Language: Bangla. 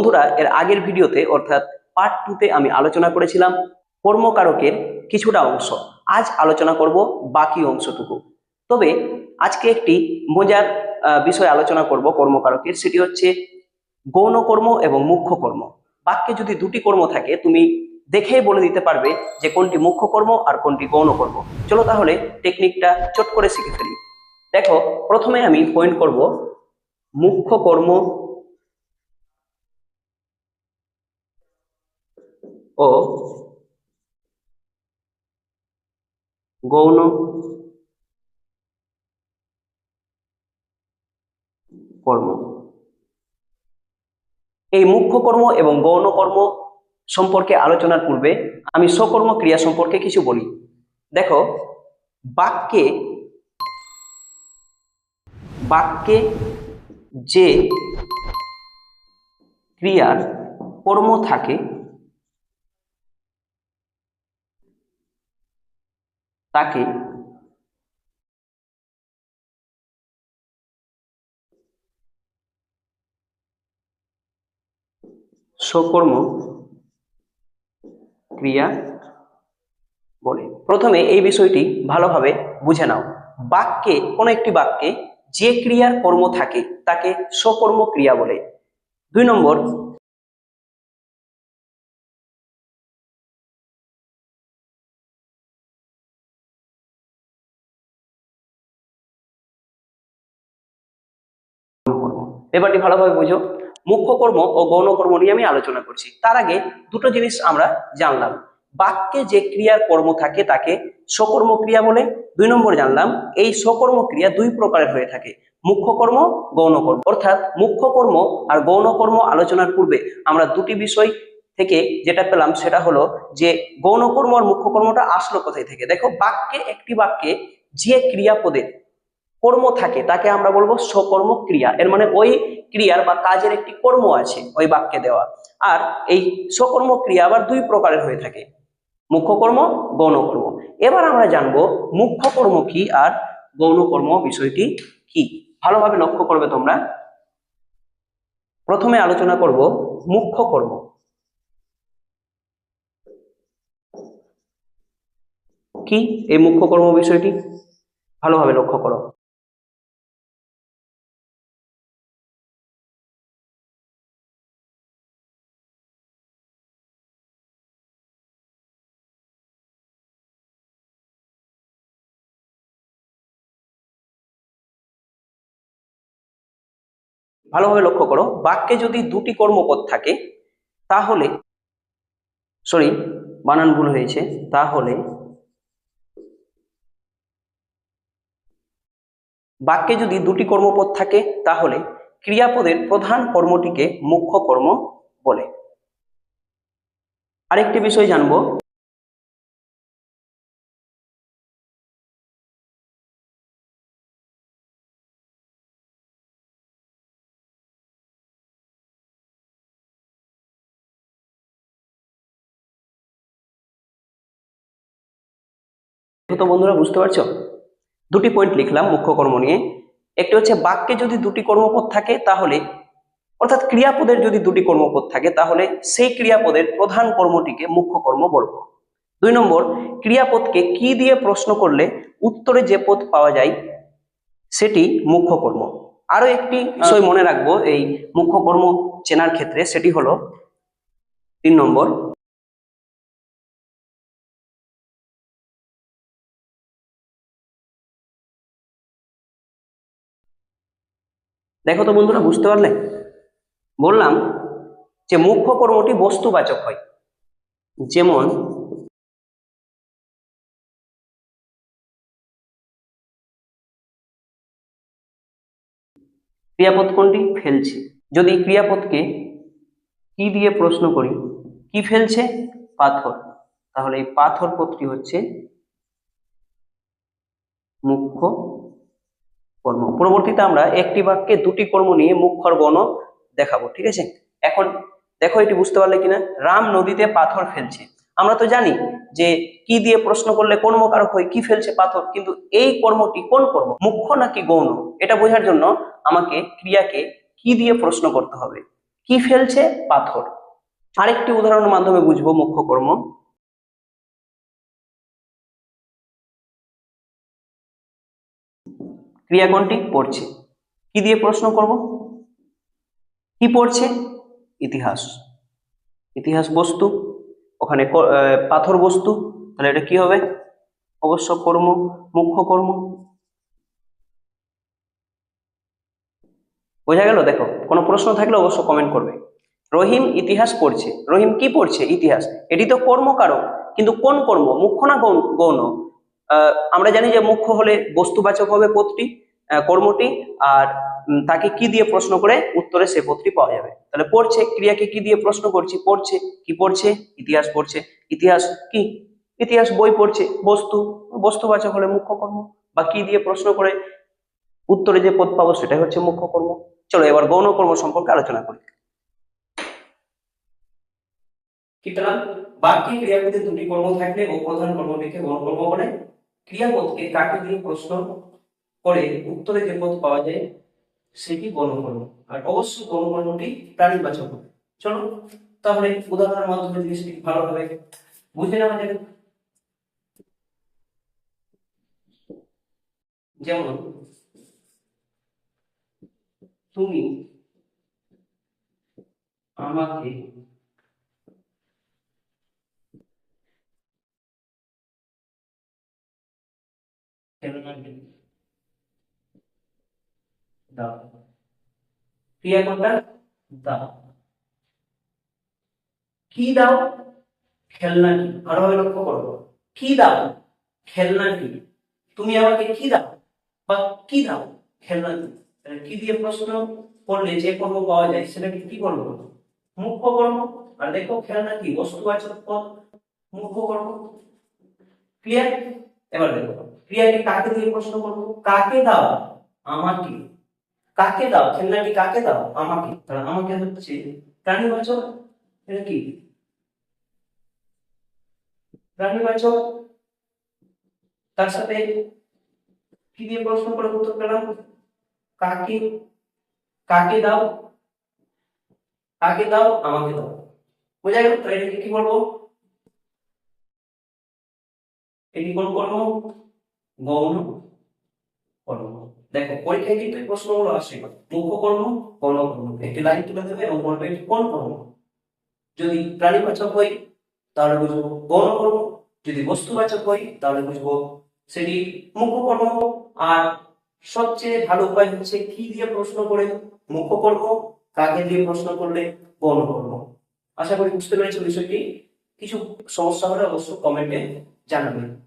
বন্ধুরা, এর আগের ভিডিওতে, অর্থাৎ পার্ট টুতে আমি আলোচনা করেছিলাম কর্মকারকের কিছুটা অংশ। আজ আলোচনা করব বাকি অংশটুকু। তবে আজকে একটি মজার বিষয় আলোচনা করব কর্মকারকের, সেটি হচ্ছে গৌণ কর্ম এবং মুখ্য কর্ম। বাক্যে যদি দুটি কর্ম থাকে, তুমি দেখেই বলে দিতে পারবে যে কোনটি মুখ্য কর্ম আর কোনটি গৌণ কর্ম। চলো তাহলে টেকনিকটা চট করে শিখে ফেলি। দেখো, প্রথমে আমি পয়েন্ট করব মুখ্য কর্ম ও গৌণ কর্ম। এই মুখ্য কর্ম এবং গৌণ কর্ম সম্পর্কে আলোচনার পূর্বে আমি সকর্ম ক্রিয়া সম্পর্কে কিছু বলি। দেখো, বাক্যে বাক্যে যে ক্রিয়ার কর্ম থাকে তাকে সকর্ম ক্রিয়া বলে। প্রথমে এই বিষয়টি ভালোভাবে বুঝে নাও। বাক্যে, কোনো একটি বাক্যে যে ক্রিয়ার কর্ম থাকে, তাকে সকর্ম ক্রিয়া বলে। দুই নম্বর ব্যাপারটি ভালোভাবে বুঝো। মুখ্য কর্ম ও গৌণ কর্ম নিয়ে আমি আলোচনা করছি। তার আগে দুটো জিনিস আমরা জানলাম। বাক্যে যে ক্রিয়ার কর্ম থাকে তাকে সকর্ম ক্রিয়া বলে দুই নম্বর জানলাম। এই সকর্ম ক্রিয়া দুই প্রকারের হয়ে থাকে। মুখ্য কর্ম, গৌণ কর্ম। অর্থাৎ মুখ্য কর্ম আর গৌণ কর্ম আলোচনার পূর্বে আমরা দুটি বিষয় থেকে যেটা পেলাম সেটা হলো যে গৌণ কর্ম আর মুখ্য কর্মটা আসলো কোথায় থেকে? দেখো, বাক্যে একটি বাক্যে যে ক্রিয়াপদের কর্ম থাকে, তাকে আমরা বলব সকর্ম ক্রিয়া এর মানে ওই ক্রিয়ার বা কাজের একটি কর্ম আছে ওই বাক্যে দেওয়া। আর এই সকর্ম ক্রিয়া আবার দুই প্রকারের হয়ে থাকে মুখ্য কর্ম গৌণ কর্ম এবার আমরা জানব মুখ্য কর্ম কি আর গৌণকর্ম বিষয়টি কি। ভালোভাবে লক্ষ্য করবে তোমরা। প্রথমে আলোচনা করব মুখ্য কর্ম কি? এই মুখ্য কর্ম বিষয়টি? ভালোভাবে লক্ষ্য করো। ভালোভাবে লক্ষ্য করো, বাক্যে যদি দুটি কর্মপদ থাকে, তাহলে সরি বানান ভুল হয়েছে, তাহলে বাক্যে যদি দুটি কর্মপদ থাকে, তাহলে ক্রিয়াপদের প্রধান কর্মটিকে মুখ্য কর্ম বলে। আরেকটি বিষয় জানব তো বন্ধুরা বুঝতে পারছ? দুটি পয়েন্ট লিখলাম মুখ্য কর্ম নিয়ে। একটি হচ্ছে বাক্যে যদি দুটি কর্মপদ থাকে তাহলে অর্থাৎ ক্রিয়াপদের যদি দুটি কর্মপদ থাকে তাহলে সেই ক্রিয়াপদের প্রধান কর্মটিকে মুখ্য কর্ম বলব। দুই নম্বর ক্রিয়াপদকে কি দিয়ে প্রশ্ন করলে উত্তরে যে পদ পাওয়া যায় সেটি মুখ্য কর্ম। আরও একটি বিষয় মনে রাখব এই মুখ্য কর্ম চেনার ক্ষেত্রে সেটি হলো তিন নম্বর দেখো তো বন্ধুরা, বুঝতে পারলে? বললাম যে মুখ্য কর্মটি বস্তুবাচক হয়। যেমন ক্রিয়াপদ কোনটি ফেলছে। যদি ক্রিয়াপদকে কি দিয়ে প্রশ্ন করি? কি ফেলছে? পাথর। তাহলে এই পাথর পদটি হচ্ছে মুখ্য কর্ম। পরবর্তীতে আমরা একটি বাক্যে দুটি কর্ম নিয়ে মুখ্যর গণ দেখাবো, ঠিক আছে? এখন দেখো, এটি বুঝতে পারলে কিনা? রাম নদীতে পাথর ফেলছে। আমরা তো জানি যে কি দিয়ে প্রশ্ন করলে কর্মকারক হয়, কি ফেলছে পাথর, কিন্তু এই কর্মটি কোন কর্ম? মুখ্য নাকি গৌণ? এটা বোঝার জন্য আমাকে ক্রিয়াকে কি দিয়ে প্রশ্ন করতে হবে? কি ফেলছে? পাথর। আরেকটি উদাহরণের মাধ্যমে বুঝব মুখ্য কর্ম। ক্রিয়া কোনটি? পড়ছে। কি দিয়ে প্রশ্ন করব? কি পড়ছে? ইতিহাস। ইতিহাস বস্তু। ওখানে পাথর বস্তু। তাহলে এটা কি হবে? অবশ্য কর্ম, মুখ্য কর্ম। বোঝা গেল? দেখো, কোনো প্রশ্ন থাকলে অবশ্য কমেন্ট করবে। রহিম ইতিহাস পড়ছে। রহিম কি পড়ছে? ইতিহাস। এটি তো কর্মকারক। কিন্তু কোন কর্ম? মুখ্য না গৌণ? আমরা জানি যে মুখ্য হলে বস্তুবাচক হবে পদটি কর্মটি, আর তাকে কি দিয়ে প্রশ্ন করে উত্তরে সে পদটি পাওয়া যাবে। তাহলে পড়ছে, ক্রিয়াকে কি দিয়ে প্রশ্ন করছি? পড়ছে, কি পড়ছে? ইতিহাস পড়ছে। ইতিহাস কি? ইতিহাস বই পড়ছে, বস্তু। বস্তুবাচক হলে মুখ্য কর্ম, বা কি দিয়ে প্রশ্ন করে উত্তরে যে পদ পাবো সেটাই হচ্ছে মুখ্য কর্ম। চলো এবার গৌণ কর্ম সম্পর্কে আলোচনা করি। বাক্যে ক্রিয়াপদে দুটি কর্ম থাকলে ও প্রধান কর্মটিকে গৌণ বলে ক্রিয়াপদকে কাকে দিয়ে প্রশ্ন করে উত্তরে যে পদ পাওয়া যায় সেটি গৌণ আর অবশ্যই গৌণ কর্মটি প্রাণীবাচক হবে। চলো তাহলে উদাহরণের মাধ্যমে জিনিসটি ভালোভাবে বুঝে নেওয়া যাবে যেমন, তুমি আমাকে ক্রিয়া কোনটা দাও কি দাও? খেলনাটি ভালোভাবে লক্ষ্য কি দাও? খেলনাটি তুমি আমাকে কি দাও? বা কি দাও? খেলনাটি তাহলে কি দিয়ে প্রশ্ন করলে যে কর্ম পাওয়া যায়, সেটাকে কি কর্ম মুখ্য কর্ম। আর দেখো, খেলনা কি? বস্তুবাচক পদ মুখ্য কর্ম। ক্লিয়ার এবার দেখো। ক্রিয়াকে কাকে দিয়ে প্রশ্ন করব? কাকে দাও? আমাকে। কাকে দাও? খেলনাটি কাকে দাও? আমাকে। তাহলে আমাকে হচ্ছে প্রাণীবাচক এটা কি? প্রাণীবাচক তার সাথে কি দিয়ে প্রশ্ন করে উত্তর পেলাম? কাকে? কাকে দাও? কাকে দাও? আমাকে দাও। বোঝা গেল? তো এটাকে কি বলব? এটি কোন কর্ম গৌণ কর্ম। দেখো, পরীক্ষায় কিন্তু এই প্রশ্নগুলো আসে। মুখ্য কর্ম গৌণ একটি লাইন তুলে দেবে এবং বলবে এটি কোন কর্ম? যদি প্রাণীবাচক হয়, তাহলে বুঝব গৌণ কর্ম। যদি বস্তুবাচক হয়, তাহলে বুঝব সেটি মুখ্য কর্ম। আর সবচেয়ে ভালো উপায় হচ্ছে কি দিয়ে প্রশ্ন করে মুখ্য কর্ম, কাকে দিয়ে প্রশ্ন করলে গৌণ কর্ম? আশা করি বুঝতে পেরেছ বিষয়টি। কিছু সমস্যা হলে অবশ্য কমেন্টে জানাবেন